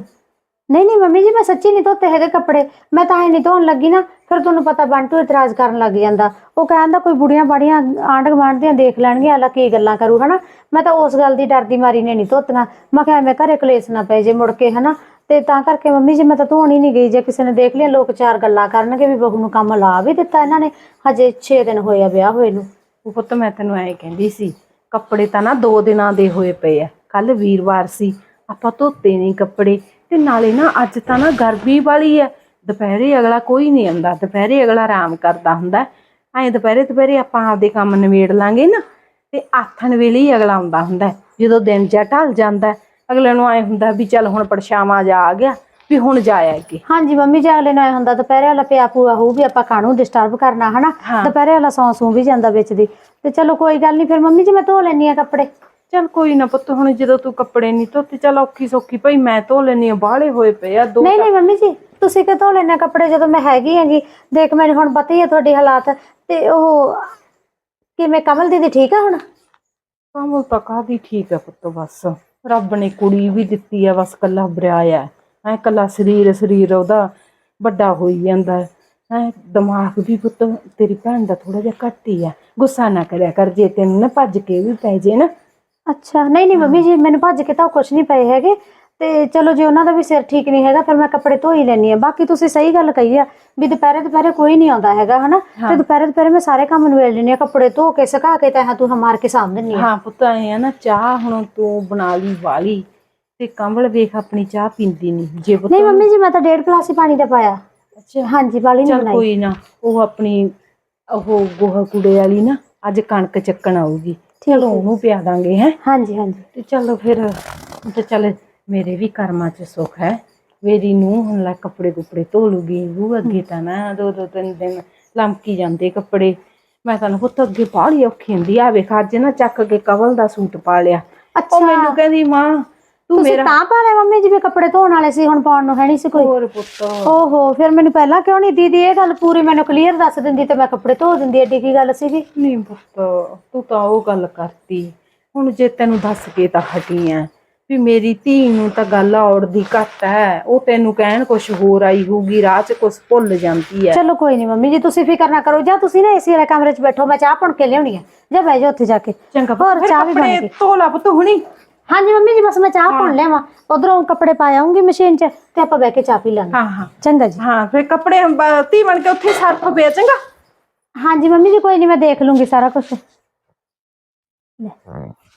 ਨਹੀਂ ਨਹੀਂ, ਮੰਮੀ ਜੀ, ਮੈਂ ਸੱਚੀ ਨਹੀਂ ਧੋਤੇ ਹੈਗੇ ਕੱਪੜੇ। ਮੈਂ ਤਾਂ ਐ ਨਹੀਂ ਧੋਣ ਲੱਗੀ ਨਾ, ਫਿਰ ਤੁਹਾਨੂੰ ਪਤਾ ਬੰਟੂ ਇਤਰਾਜ਼ ਕਰਨ ਲੱਗ ਜਾਂਦਾ। ਉਹ ਕਹਿੰਦਾ ਕੋਈ ਬੁੜੀਆਂ ਬਾੜੀਆਂ ਆਂਢ ਗੁਆਂਢ ਦੀਆਂ ਦੇਖ ਲੈਣਗੀਆਂ ਆਲਾ ਕੀ ਗੱਲਾਂ ਕਰੂ, ਹਨਾ? ਮੈਂ ਤਾਂ ਉਸ ਗੱਲ ਦੀ ਡਰਦੀ ਮਾਰੀ ਨੇ ਨਹੀਂ ਧੋਤੀਆਂ। ਮੈਂ ਕਿਹਾ ਐਵੇਂ ਘਰੇ ਕਲੇਸ਼ ਨਾ ਪਏ ਜੇ ਮੁੜ ਕੇ, ਹਨਾ? ਤੇ ਤਾਂ ਕਰਕੇ ਮੰਮੀ ਜੀ, ਮੈਂ ਤਾਂ ਧੋਣ ਹੀ ਨਹੀਂ ਗਈ। ਜੇ ਕਿਸੇ ਨੇ ਦੇਖ ਲਿਆ, ਲੋਕ ਚਾਰ ਗੱਲਾਂ ਕਰਨਗੇ ਵੀ ਬਹੂ ਨੂੰ ਕੰਮ ਲਾ ਵੀ ਦਿੱਤਾ ਇਹਨਾਂ ਨੇ। ਹਜੇ 6 ਦਿਨ ਹੋਏ ਆ ਵਿਆਹ ਹੋਏ ਨੂੰ। ਉਹ ਪੁੱਤ, ਮੈਂ ਤੈਨੂੰ ਐਂ ਕਹਿੰਦੀ ਸੀ, ਕੱਪੜੇ ਤਾਂ ਨਾ ਦੋ ਦਿਨਾਂ ਦੇ ਹੋਏ ਪਏ ਆ। ਕੱਲ ਵੀਰਵਾਰ ਸੀ, ਆਪਾਂ ਧੋਤੇ ਨਹੀਂ ਕੱਪੜੇ। ਤੇ ਨਾਲੇ ਨਾ ਅੱਜ ਤਾਂ ਨਾ ਗਰਮੀ ਵਾਲੀ ਐ। ਦੁਪਹਿਰੇ ਅਗਲਾ ਕੋਈ ਨਹੀਂ ਆਉਂਦਾ। ਦੁਪਹਿਰੇ ਅਗਲਾ ਆਰਾਮ ਕਰਦਾ ਹੁੰਦਾ। ਐਂ ਦੁਪਹਿਰੇ ਦੁਪਹਿਰੇ ਆਪਾਂ ਆਪਦੇ ਕੰਮ ਨਿਬੇੜ ਲਾਂਗੇ ਨਾ ਤੇ ਆਥਣ ਵੇਲੇ ਹੀ ਅਗਲਾ ਆਉਂਦਾ ਹੁੰਦਾ। ਹੈ। ਜਦੋਂ ਦਿਨ ਜਾ ਢਲ ਜਾਂਦਾ ਹੈ, ਅਗਲੇ ਨੂੰ ਐਂ ਹੁੰਦਾ ਵੀ ਚੱਲ ਹੁਣ ਪਰਛਾਵਾਂ ਜਾ ਆ ਗਿਆ ਵੀ ਹੁਣ ਜਾਇਆ ਅੱਗੇ ਹਾਂਜੀ ਮੰਮੀ ਜੀ ਅਗਲੇ ਨੂੰ ਐ ਹੁੰਦਾ ਦੁਪਹਿਰੇ ਵਾਲਾ ਪਿਆ ਪੂਆ ਹੋਊ ਵੀ ਆਪਾਂ ਕਾਹਨੂੰ ਡਿਸਟਰਬ ਕਰਨਾ ਹਨਾ? ਹਾਂ। ਦੁਪਹਿਰੇ ਵਾਲਾ ਸੌਂ ਸੂ ਵੀ ਜਾਂਦਾ ਵਿੱਚ ਦੀ। ਤੇ ਚਲੋ ਕੋਈ ਗੱਲ ਨਹੀਂ ਫਿਰ ਮੰਮੀ ਜੀ ਮੈਂ ਧੋ ਲੈਣੀ ਆ ਕੱਪੜੇ। ਚੱਲ ਕੋਈ ਨਾ ਪੁੱਤ ਹੁਣ ਜਦੋਂ ਤੂੰ ਕੱਪੜੇ ਨਹੀਂ ਧੋਤੇ ਚੱਲ ਔਖੀ ਸੌਖੀ ਭਈ ਮੈਂ ਧੋ ਲੈਣੀ ਆ ਬਾਹਲੇ ਹੋਏ ਪਏ ਆ ਦੋ ਨਹੀਂ ਨਹੀਂ ਮੰਮੀ ਜੀ ਤੁਸੀਂ ਕਿ ਧੋ ਲੈਣੇ ਕੱਪੜੇ ਜਦੋਂ ਮੈਂ ਹੈਗੀ ਹੈਗੀ? ਦੇਖ ਮੈਨੂੰ ਹੁਣ ਪਤਾ ਹੀ ਹੈ ਤੁਹਾਡੀ ਹਾਲਾਤ ਤੇ ਉਹ ਕਿਵੇਂ ਕਮਲ ਦੀਦੀ ਠੀਕ ਆ ਹੁਣ? ਕੰਮ ਤਾਂ ਕਾਹਦੀ ਠੀਕ ਹੈ ਪੁੱਤ ਬਸ। ਰੱਬ ਨੇ ਕੁੜੀ ਵੀ ਦਿੱਤੀ ਹੈ ਬਸ ਕੱਲਾ ਬਰਿਆਇਆ ਐ ਕੱਲਾ ਸਰੀਰ ਸਰੀਰ ਉਹਦਾ ਵੱਡਾ ਹੋਈ ਜਾਂਦਾ ਹੈ। ਐ ਦਿਮਾਗ ਵੀ ਪੁੱਤ ਤੇਰੀ ਭੈਣ ਦਾ ਥੋੜਾ ਜਿਹਾ ਘੱਟ ਹੀ ਆ। ਗੁੱਸਾ ਨਾ ਕਰਿਆ ਕਰ ਜੇ ਤੈਨੂੰ ਨਾ ਭੱਜ ਕੇ ਵੀ ਪੈ ਜੇ ਨਾ ਅੱਛਾ ਨਹੀਂ ਨਹੀਂ ਮੰਮੀ ਜੀ ਮੈਨੂੰ ਭੱਜ ਕੇ ਤਾਂ ਕੁਝ ਨਹੀਂ ਪਏ ਹੈਗੇ। ਤੇ ਚਲੋ ਜੇ ਉਹਨਾਂ ਦਾ ਵੀ ਸਿਰ ਠੀਕ ਨਹੀਂ ਹੈਗਾ ਫਿਰ ਮੈਂ ਕੱਪੜੇ ਧੋ ਹੀ ਲੈਣੀ ਆ ਬਾਕੀ ਤੁਸੀਂ ਸਹੀ ਗੱਲ ਕਹੀ ਆ ਵੀ ਦੁਪਹਿਰੇ ਦੁਪਹਿਰੇ ਕੋਈ ਨਹੀਂ ਆਉਂਦਾ ਹੈਗਾ ਹਨਾ? ਤੇ ਦੁਪਹਿਰੇ ਦੁਪਹਿਰੇ ਮੈਂ ਸਾਰੇ ਕੰਮ ਨਿਬੇੜ ਲੈਣੀ ਆ ਕੱਪੜੇ ਧੋ ਕੇ ਸੁਕਾ ਕੇ ਤਾਂ ਤੂੰ ਮਾਰ ਕੇ ਸਾਂਭ ਦਿੰਨੀ ਆ ਹਾਂ ਪੁੱਤ ਐ ਆ ਨਾ ਚਾਹ ਹੁਣ ਤੂੰ ਬਣਾ ਲਈ ਵਾਲੀ ਤੇ ਕੰਵਲ ਵੇਖ ਆਪਣੀ ਚਾਹ ਪੀਂਦੀ ਨਹੀਂ। ਜੇ ਪੁੱਤ ਨਹੀਂ ਮੰਮੀ ਜੀ ਮੈਂ ਤਾਂ ਡੇਢ ਗਲਾਸ ਹੀ ਪਾਣੀ ਦਾ ਪਾਇਆ। ਅੱਛਾ। ਹਾਂਜੀ ਵਾਲੀ ਨਹੀਂ ਚੱਲ ਬਣਾਈ। ਕੋਈ ਨਾ ਉਹ ਆਪਣੀ ਉਹ ਗੋਹਾ ਕੁੜੇ ਵਾਲੀ ਨਾ ਅੱਜ ਕਣਕ ਚੱਕਣ ਆਊਗੀ। ਚਲੋ ਉਹਨੂੰ ਪਿਆ ਦਾਂਗੇ ਹੈ? ਹਾਂਜੀ ਹਾਂਜੀ। ਤੇ ਚਲੋ ਫਿਰ ਤੇ ਚੱਲ ਮੇਰੇ ਵੀ ਕਰਮਾਂ 'ਚ ਸੁੱਖ ਹੈ। ਮੇਰੀ ਨੂੰ ਹੁਣ ਲੈ ਕੱਪੜੇ ਕੁਪੜੇ ਧੋ ਲੂਗੀ ਉਹ ਅੱਗੇ ਤਾਂ ਨਾ ਦੋ ਦੋ ਤਿੰਨ ਦਿਨ ਲੰਮਕੀ ਜਾਂਦੇ ਕੱਪੜੇ। ਮੈਂ ਤਾਂ ਪੁੱਤ ਅੱਗੇ ਬਾਹਲੀ ਔਖੀ ਹੁੰਦੀ ਆ। ਵੇਖ ਅੱਜ ਨਾ ਚੱਕ ਕੇ ਕਵਲ ਦਾ ਸੂਟ ਪਾ ਲਿਆ। ਉਹ ਮੈਨੂੰ ਕਹਿੰਦੀ ਮਾਂ ਤੂੰ ਤੁਸੀਂ ਮੇਰਾ ਤਾਂ ਪਾ ਲਿਆ ਮੰਮੀ ਜਿਵੇਂ ਕੱਪੜੇ ਧੋਣ ਵਾਲੇ ਸੀ ਹੁਣ ਪਾਉਣ ਨੂੰ ਹੈ ਨਹੀਂ ਸੀ ਕੋਈ। ਹੋਰ ਪੁੱਤ। ਓਹੋ ਫਿਰ ਮੈਨੂੰ ਪਹਿਲਾਂ ਕਿਉਂ ਨਹੀਂ ਦੀਦੀ ਇਹ ਗੱਲ ਪੂਰੀ ਮੈਨੂੰ ਕਲੀਅਰ ਦੱਸ ਦਿੰਦੀ ਤੇ ਮੈਂ ਕੱਪੜੇ ਧੋ ਦਿੰਦੀ ਐਡੀ ਕੀ ਗੱਲ ਸੀਗੀ? ਨਹੀਂ ਪੁੱਤ ਤੂੰ ਤਾਂ ਉਹ ਗੱਲ ਕਰਤੀ। ਹੁਣ ਜੇ ਤੈਨੂੰ ਦੱਸ ਕੇ ਤਾਂ ਹਟੀ ਆ ਵੀ ਮੇਰੀ ਧੀ ਨੂੰ ਤਾਂ ਗੱਲ ਔੜਦੀ ਘੱਟ ਹੈ। ਉਹ ਤੈਨੂੰ ਕਹਿਣ ਕੁਛ ਹੋਰ ਆਈ ਹੋਊਗੀ ਰਾਹ 'ਚ ਕੁਛ ਭੁੱਲ ਜਾਂਦੀ ਹੈ ਚਲੋ ਕੋਈ ਨਹੀਂ ਮੰਮੀ ਜੀ ਤੁਸੀਂ ਫਿਕਰ ਨਾ ਕਰੋ ਜਾਂ ਤੁਸੀਂ ਨਾ ਏਸੀ ਵਾਲੇ ਕਮਰੇ 'ਚ ਬੈਠੋ ਮੈਂ ਚਾਹ ਪੁਣ ਕੇ ਲਿਆਉਣੀ ਹੈ ਜਾਂ ਬਹਿ ਜਾਓ ਉੱਥੇ ਜਾ ਕੇ। ਚੰਗਾ ਹੋਰ ਚਾਹ ਵੀ ਬਣ ਗਈ। ਧੋ ਲਾ ਪੁੱਤ ਹੁਣੀ। ਹਾਂਜੀ ਮੰਮੀ ਜੀ ਬਸ ਮੈਂ ਚਾਹ ਪੁਣ ਲਿਆਵਾਂ। ਉਧਰੋਂ ਕੱਪੜੇ ਪਾ ਆਉਂਗੀ ਮਸ਼ੀਨ 'ਚ ਤੇ ਆਪਾਂ ਬਹਿ ਕੇ ਚਾਹ ਪੀ ਲਾਂਗੇ। ਹਾਂ ਹਾਂ। ਚੰਗਾ ਜੀ। ਹਾਂ ਫਿਰ ਕੱਪੜੇ ਬ- ਧੀ ਬਣ ਕੇ ਉੱਥੇ ਸਰਫ ਪਿਆ ਚੰਗਾ? ਹਾਂਜੀ ਮੰਮੀ ਜੀ ਕੋਈ ਨਹੀਂ ਮੈਂ ਦੇਖ ਲੂੰਗੀ ਸਾਰਾ ਕੁਝ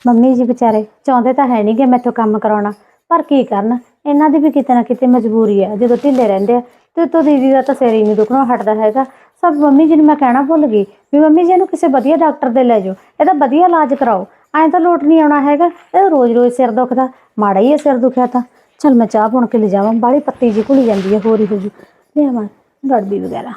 ਮੰਮੀ ਜੀ ਵਿਚਾਰੇ ਚਾਹੁੰਦੇ ਤਾਂ ਹੈ ਨਹੀਂ ਕਿ ਮੈਥੋਂ ਕੰਮ ਕਰਾਉਣਾ ਪਰ ਕੀ ਕਰਨ? ਇਹਨਾਂ ਦੀ ਵੀ ਕਿਤੇ ਨਾ ਕਿਤੇ ਮਜਬੂਰੀ ਹੈ ਜਦੋਂ ਢਿੱਲੇ ਰਹਿੰਦੇ ਆ ਤੇ ਤੋਂ ਦੀਦੀ ਦਾ ਤਾਂ ਸਿਰ ਹੀ ਨਹੀਂ ਦੁਖਣੋਂ ਹਟਦਾ ਹੈਗਾ। ਸਭ ਮੰਮੀ ਜੀ ਨੂੰ ਮੈਂ ਕਹਿਣਾ ਭੁੱਲ ਗਈ ਵੀ ਮੰਮੀ ਜੀ ਇਹਨੂੰ ਕਿਸੇ ਵਧੀਆ ਡਾਕਟਰ ਦੇ ਲੈ ਜਾਓ। ਇਹਦਾ ਵਧੀਆ ਇਲਾਜ ਕਰਾਓ। ਐਂ ਤਾਂ ਲੋਟ ਨਹੀਂ ਆਉਣਾ ਹੈਗਾ, ਇਹ ਰੋਜ਼-ਰੋਜ਼ ਸਿਰ ਦੁਖਦਾ, ਮਾੜਾ ਹੀ ਹੈ ਸਿਰ ਦੁਖਿਆ ਤਾਂ। ਚਲ ਮੈਂ ਚਾਹ ਪੁਣ ਕੇ ਲਿਜਾਵਾਂ ਬਾਹਲੀ ਪੱਤੀ ਜੀ ਘੁਲੀ ਜਾਂਦੀ ਹੈ ਹੋਰ ਹੀ ਹੋ ਜੂ ਲਿਆਵਾਂ ਗੜਬੀ ਵਗੈਰਾ।